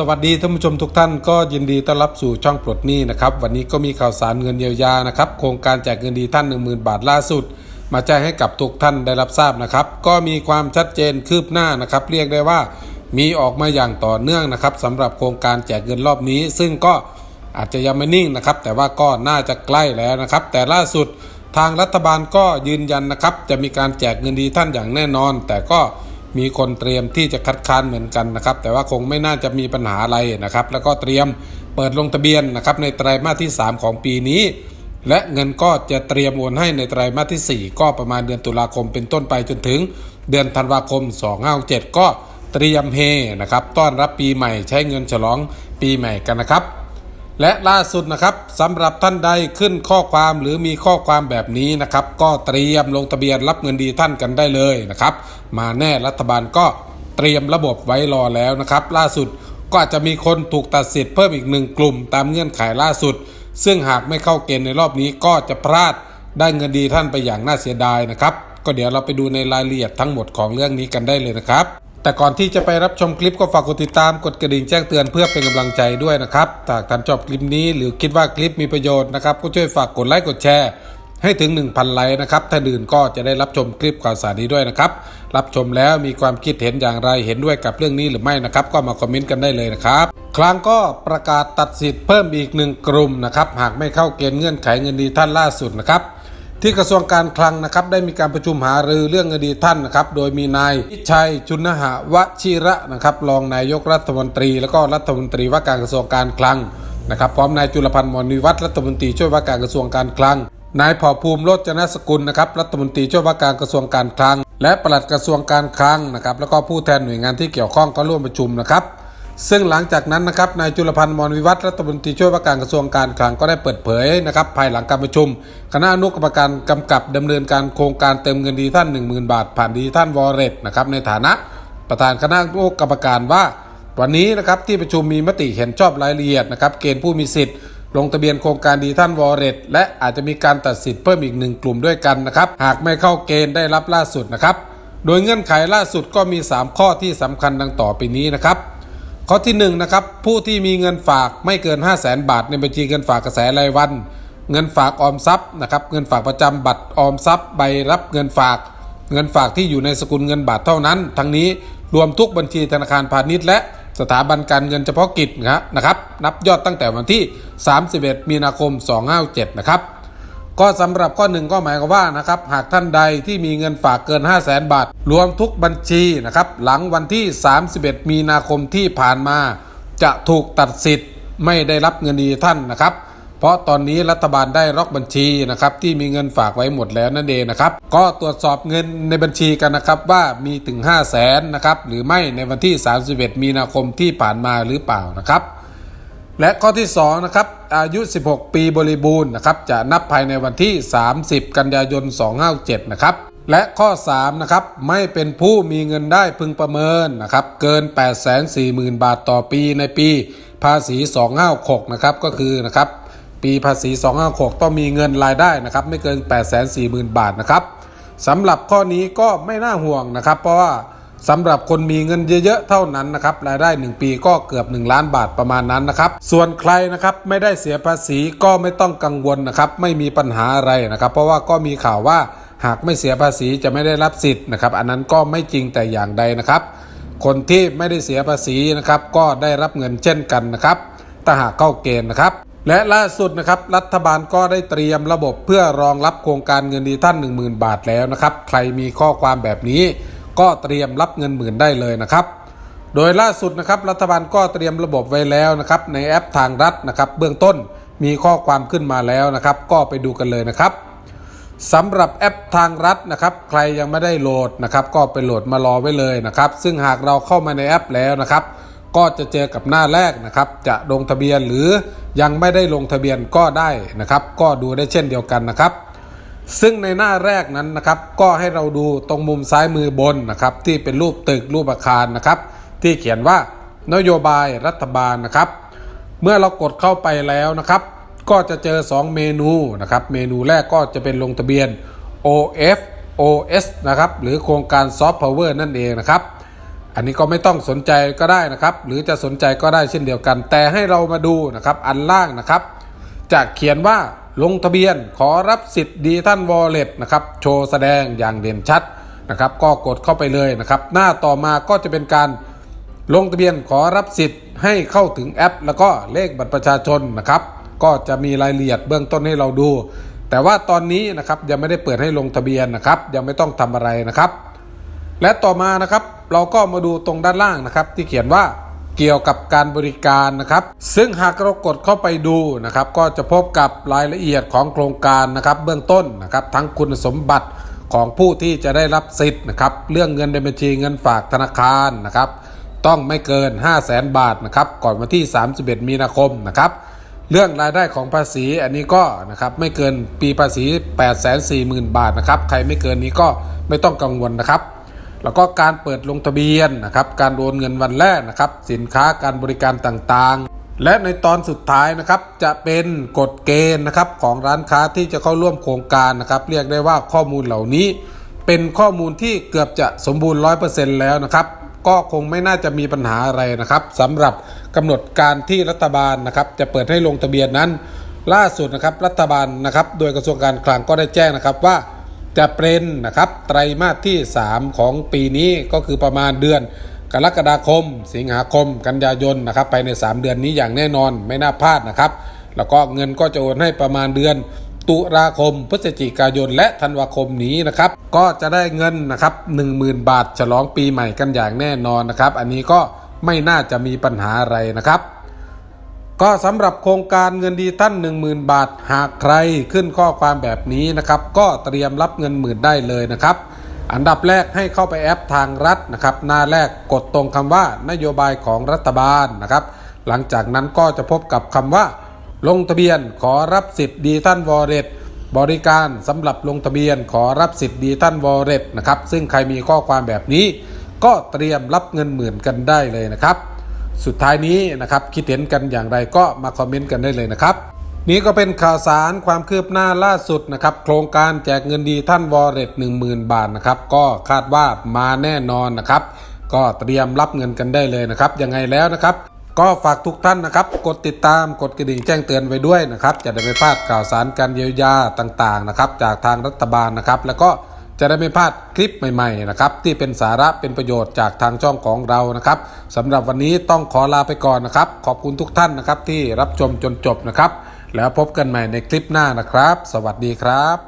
สวัสดีท่านผู้ชมทุกท่านก็ยินดีต้อนรับสู่ช่องปลดหนี้นะครับวันนี้ก็มีข่าวสารเงินเยียวยานะครับโครงการแจกเงินดีท่าน 10,000 บาทล่าสุด มาแจ้งให้กับทุกท่านได้รับทราบนะครับ ก็มีความชัดเจนคืบหน้านะครับ เรียกได้ว่ามีออกมาอย่างต่อเนื่องนะครับสำหรับโครงการแจกเงินรอบนี้ ซึ่งก็อาจจะยังไม่นิ่งนะครับ แต่ว่าก็น่าจะใกล้แล้วนะครับ แต่ล่าสุดทางรัฐบาลก็ยืนยันนะครับ จะมีการแจกเงินดีท่านอย่างแน่นอน แต่ก็ มีคนเตรียมที่จะคัดค้านเหมือนกันนะครับ แต่ว่าคงไม่น่าจะมีปัญหาอะไรนะครับ แล้วก็เตรียมเปิดลงทะเบียนนะครับในไตรมาสที่ 3 ของปีนี้ และเงินก็จะเตรียมโอนให้ในไตรมาสที่ 4 ก็ประมาณเดือนตุลาคมเป็นต้นไปจนถึง เดือนธันวาคม 2567ก็เตรียมเฮนะครับต้อนรับปีใหม่ใช้เงินฉลองปีใหม่กันนะครับ และล่าสุดนะครับสำหรับท่านใดขึ้นข้อความหรือมีข้อความแบบนี้นะครับ ก็เตรียมลงทะเบียนรับเงินดีท่านกันได้เลยนะครับ มาแน่รัฐบาลก็เตรียมระบบไว้รอแล้วนะครับ ล่าสุดก็อาจจะมีคนถูกตัดสิทธิ์เพิ่มอีกหนึ่งกลุ่มตามเงื่อนไขล่าสุด ซึ่งหากไม่เข้าเกณฑ์ในรอบนี้ก็จะพลาดได้เงินดีท่านไปอย่างน่าเสียดายนะครับ ก็เดี๋ยวเราไปดูในรายละเอียดทั้งหมดของเรื่องนี้กันได้เลยนะครับ แต่ก่อนที่จะไปรับชมคลิปก็ฝากกดติดตามกดกระดิ่งแจ้งเตือนเพื่อเป็นกำลังใจด้วยนะครับถ้าท่านชอบคลิปนี้หรือคิดว่าคลิปมีประโยชน์นะครับก็ช่วยฝากกดไลค์กดแชร์ ให้ถึง 1,000 ไลค์นะครับถ้าดื่นก็จะได้รับชมคลิปข่าวสารนี้ด้วยนะครับรับชมแล้วมีความคิดเห็นอย่างไรเห็นด้วยกับเรื่องนี้หรือไม่นะครับก็มาคอมเมนต์กันได้เลยนะครับครั้งก็ประกาศตัดสิทธิ์เพิ่มอีกหนึ่งกลุ่มนะครับหากไม่เข้าเกณฑ์เงื่อนไขเงินดีท่านล่าสุดนะครับ ที่กระทรวงการคลังนะครับได้มีการประชุมหารือเรื่องอดีตท่านนะครับโดยมีนายวิชัยชุนหะวชิระนะครับรองนายกรัฐมนตรี แล้วก็รัฐมนตรีว่าการกระทรวงการคลังนะครับพร้อมนายจุลพันธ์มรนิวัฒน์รัฐมนตรีช่วยว่าการกระทรวงการคลังนายผ่าภูมิโรจนสกุลนะครับรัฐมนตรีช่วยว่าการกระทรวงการคลัง และปลัดกระทรวงการคลังนะครับแล้วก็ผู้แทนหน่วยงานที่เกี่ยวข้องก็ร่วมประชุมนะครับ ซึ่งหลังจากนั้นนะครับนายจุลพันธ์มรวิวัฒน์รัฐมนตรีช่วยว่าการกระทรวงการคลังก็ได้เปิดเผยนะครับภายหลังการประชุม คณะอนุกรรมการกำกับดำเนินการโครงการเติมเงินดีท่าน 10,000 บาท ผ่านดีท่านวอลเล็ตนะครับในฐานะประธานคณะอนุกรรมการว่า วันนี้นะครับที่ประชุมมีมติเห็นชอบรายละเอียดนะครับเกณฑ์ผู้มีสิทธิ์ลงทะเบียนโครงการดีท่านวอลเล็ตและอาจจะมีการตัดสิทธิ์เพิ่มอีกหนึ่งกลุ่มด้วยกันนะครับหากไม่เข้าเกณฑ์ได้รับล่าสุดนะครับโดยเงื่อนไขล่าสุดก็มี 3 ข้อที่สำคัญดังต่อไปนี้นะครับ ข้อที่1นงนะครับผู้ที่มีเงินฝากไม่เกิน 5 0 0แสนบาท ในบัญชีเงินฝากกระแสรายวัน เงินฝากออมทรัพย์นะครับเงินฝากประจำบัตรออมทรัพย์ใบรับเงินฝาก เงินฝากที่อยู่ในสกุลเงินบาทเท่านั้น ทั้งนี้รวมทุกบัญชีธนาคารพาณิชย์และสถาบันการเงินเฉพาะกิจนะครับนับยอดตั้งแต่วันที่ 31 มีนาคม 257 นะครับ ก็สำหรับข้อหนึ่งก็หมายความว่านะครับหากท่านใดที่มีเงินฝากเกิน 5 0 0แสนบาท รวมทุกบัญชีนะครับหลังวันที่ 31 มีนาคมที่ผ่านมา จะถูกตัดสิทธิ์ไม่ได้รับเงินดีท่านนะครับ เพราะตอนนี้รัฐบาลได้ล็อกบัญชีนะครับที่มีเงินฝากไว้หมดแล้วนั่นเองนะครับ ก็ตรวจสอบเงินในบัญชีกันนะครับว่ามีถึง 5 0 0แสนนะครับหรือไม่ในวันที่ 31 มีนาคมที่ผ่านมาหรือเปล่านะครับ และข้อที่2นะครับอายุ 16 ปีบริบูรณ์นะครับจะนับภายในวันที่ 30 กันยายน 257 นะครับและข้อ3นะครับไม่เป็นผู้มีเงินได้พึงประเมินนะครับเกิน 840,000 บาทต่อปีในปีภาษี 256 นะครับก็คือนะครับปีภาษี 256 ต้องมีเงินรายได้นะครับไม่เกิน 840,000 บาทนะครับสำหรับข้อนี้ก็ไม่น่าห่วงนะครับ เพราะว่า สำหรับคนมีเงินเยอะๆเท่านั้นนะครับรายได้ 1 ปีก็เกือบ 1 ล้านบาทประมาณนั้นนะครับ ส่วนใครนะครับไม่ได้เสียภาษีก็ไม่ต้องกังวลนะครับ ไม่มีปัญหาอะไรนะครับ เพราะว่าก็มีข่าวว่าหากไม่เสียภาษีจะไม่ได้รับสิทธิ์นะครับ อันนั้นก็ไม่จริงแต่อย่างใดนะครับ คนที่ไม่ได้เสียภาษีนะครับก็ได้รับเงินเช่นกันนะครับถ้าหากเข้าเกณฑ์นะครับและล่าสุดนะครับรัฐบาลก็ได้เตรียมระบบเพื่อรองรับโครงการเงินดีท่าน10,000 บาทแล้วนะครับ ใครมีข้อความแบบนี้ ก็เตรียมรับเงินหมื่นได้เลยนะครับ โดยล่าสุดนะครับรัฐบาลก็เตรียมระบบไว้แล้วนะครับในแอปทางรัฐนะครับเบื้องต้นมีข้อความขึ้นมาแล้วนะครับ ก็ไปดูกันเลยนะครับสำหรับแอปทางรัฐนะครับ ใครยังไม่ได้โหลดนะครับ ก็ไปโหลดมารอไว้เลยนะครับ ซึ่งหากเราเข้ามาในแอปแล้วนะครับ ก็จะเจอกับหน้าแรกนะครับ จะลงทะเบียนหรือยังไม่ได้ลงทะเบียนก็ได้นะครับ ก็ดูได้เช่นเดียวกันนะครับ ซึ่งในหน้าแรกนั้นนะครับก็ให้เราดูตรงมุมซ้ายมือบนนะครับที่เป็นรูปตึกรูปอาคารนะครับที่เขียนว่านโยบายรัฐบาลนะครับ เมื่อเรากดเข้าไปแล้วนะครับ ก็จะเจอ 2 เมนูนะครับเมนูแรกก็จะเป็นลงทะเบียน OF OS นะครับหรือโครงการ Soft Power นั่นเองนะครับ อันนี้ก็ไม่ต้องสนใจก็ได้นะครับ หรือจะสนใจก็ได้เช่นเดียวกัน แต่ให้เรามาดูนะครับอันล่างนะครับ จะเขียนว่า ลงทะเบียนขอรับสิทธิ์ดีท่านวอลเล็ตนะครับโชว์แสดงอย่างเด่นชัดนะครับ ก็กดเข้าไปเลยนะครับ หน้าต่อมาก็จะเป็นการลงทะเบียนขอรับสิทธิ์ให้เข้าถึงแอป แล้วก็เลขบัตรประชาชนนะครับ ก็จะมีรายละเอียดเบื้องต้นให้เราดู แต่ว่าตอนนี้นะครับยังไม่ได้เปิดให้ลงทะเบียนนะครับ ยังไม่ต้องทำอะไรนะครับ และต่อมานะครับเราก็มาดูตรงด้านล่างนะครับ ที่เขียนว่า เกี่ยวกับการบริการนะครับ ซึ่งหากเรากดเข้าไปดูนะครับ ก็จะพบกับรายละเอียดของโครงการนะครับ เบื้องต้นนะครับ ทั้งคุณสมบัติของผู้ที่จะได้รับสิทธิ์นะครับ เรื่องเงินในบัญชีเงินฝากธนาคารนะครับ ต้องไม่เกิน 5 0 0แสนบาทนะครับ ก่อนวันที่ 31 มีนาคมนะครับ เรื่องรายได้ของภาษีอันนี้ก็นะครับไม่เกินปีภาษี 8 4 0 0 0 0 บาทนะครับ ใครไม่เกินนี้ก็ไม่ต้องกังวลนะครับ แล้วก็การเปิดลงทะเบียนนะครับ การโอนเงินวันแรกนะครับ สินค้าการบริการต่างๆ และในตอนสุดท้ายนะครับ จะเป็นกฎเกณฑ์นะครับของร้านค้าที่จะเข้าร่วมโครงการนะครับ เรียกได้ว่าข้อมูลเหล่านี้ เป็นข้อมูลที่เกือบจะสมบูรณ์ 100%แล้วนะครับ ก็คงไม่น่าจะมีปัญหาอะไรนะครับสำหรับกำหนดการที่รัฐบาลนะครับ จะเปิดให้ลงทะเบียนนั้น ล่าสุดนะครับรัฐบาลนะครับ โดยกระทรวงการคลังก็ได้แจ้งนะครับว่า จะเป็นนะครับไตรมาสที่ 3 ของปีนี้ก็คือประมาณเดือนกรกฎาคม สิงหาคม กันยายนนะครับภายใน 3 เดือนนี้อย่างแน่นอนไม่น่าพลาดนะครับ แล้วก็เงินก็จะโอนให้ประมาณเดือน ตุลาคม พฤศจิกายน และธันวาคมนี้นะครับก็จะได้เงินนะครับ10,000 บาท ฉลองปีใหม่กันอย่างแน่นอนนะครับ อันนี้ก็ไม่น่าจะมีปัญหาอะไรนะครับ ก็สำหรับโครงการเงินดีท่าน10,000 บาท หากใครขึ้นข้อความแบบนี้นะครับก็เตรียมรับเงินหมื่นได้เลยนะครับ อันดับแรกให้เข้าไปแอปทางรัฐนะครับ หน้าแรกกดตรงคำว่านโยบายของรัฐบาลนะครับ หลังจากนั้นก็จะพบกับคำว่า ลงทะเบียนขอรับสิทธิ์ดีท่านวอร์เรตบริการสำหรับลงทะเบียนขอรับสิทธิ์ดีท่านวอร์เรตนะครับซึ่งใครมีข้อความแบบนี้ ก็เตรียมรับเงินหมื่นกันได้เลยนะครับ สุดท้ายนี้นะครับคิดเห็นกันอย่างไรก็มาคอมเมนต์กันได้เลยนะครับ นี่ก็เป็นข่าวสารความคืบหน้าล่าสุดนะครับโครงการแจกเงินดีท่านวอลเล็ต10,000 บาทนะครับก็คาดว่ามาแน่นอนนะครับ ก็เตรียมรับเงินกันได้เลยนะครับยังไงแล้วนะครับก็ฝากทุกท่านนะครับ กดติดตามกดกระดิ่งแจ้งเตือนไว้ด้วยนะครับ จะได้ไม่พลาดข่าวสารการเยียวยาต่างๆนะครับ จากทางรัฐบาลนะครับ แล้วก็ จะได้ไม่พลาดคลิปใหม่ๆนะครับที่เป็นสาระเป็นประโยชน์จากทางช่องของเรานะครับสำหรับวันนี้ต้องขอลาไปก่อนนะครับ ขอบคุณทุกท่านนะครับที่รับชมจนจบนะครับ แล้วพบกันใหม่ในคลิปหน้านะครับ สวัสดีครับ